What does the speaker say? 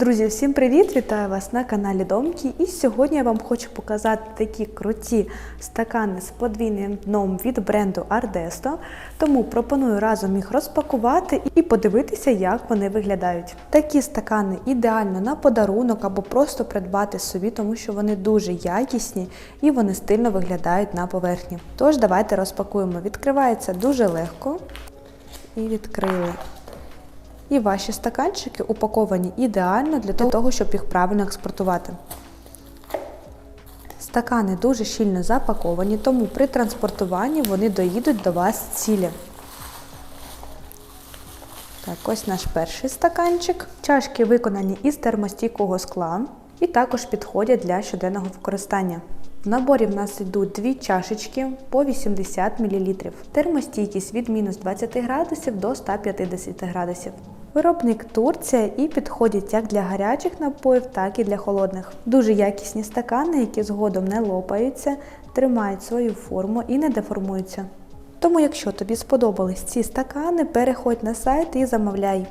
Друзі, всім привіт! Вітаю вас на каналі Домки. І сьогодні я вам хочу показати такі круті стакани з подвійним дном від бренду Ardesto. Тому пропоную разом їх розпакувати і подивитися, як вони виглядають. Такі стакани ідеально на подарунок або просто придбати собі, тому що вони дуже якісні і вони стильно виглядають на поверхні. Тож давайте розпакуємо. Відкривається дуже легко. І відкрили. І ваші стаканчики упаковані ідеально для того, щоб їх правильно експортувати. Стакани дуже щільно запаковані, тому при транспортуванні вони доїдуть до вас цілі. Так, ось наш перший стаканчик. Чашки виконані із термостійкого скла і також підходять для щоденного використання. В наборі в нас йдуть дві чашечки по 80 мл. Термостійкість від мінус 20 градусів до 150 градусів. Виробник Турція і підходять як для гарячих напоїв, так і для холодних. Дуже якісні стакани, які згодом не лопаються, тримають свою форму і не деформуються. Тому, якщо тобі сподобались ці стакани, переходь на сайт і замовляй.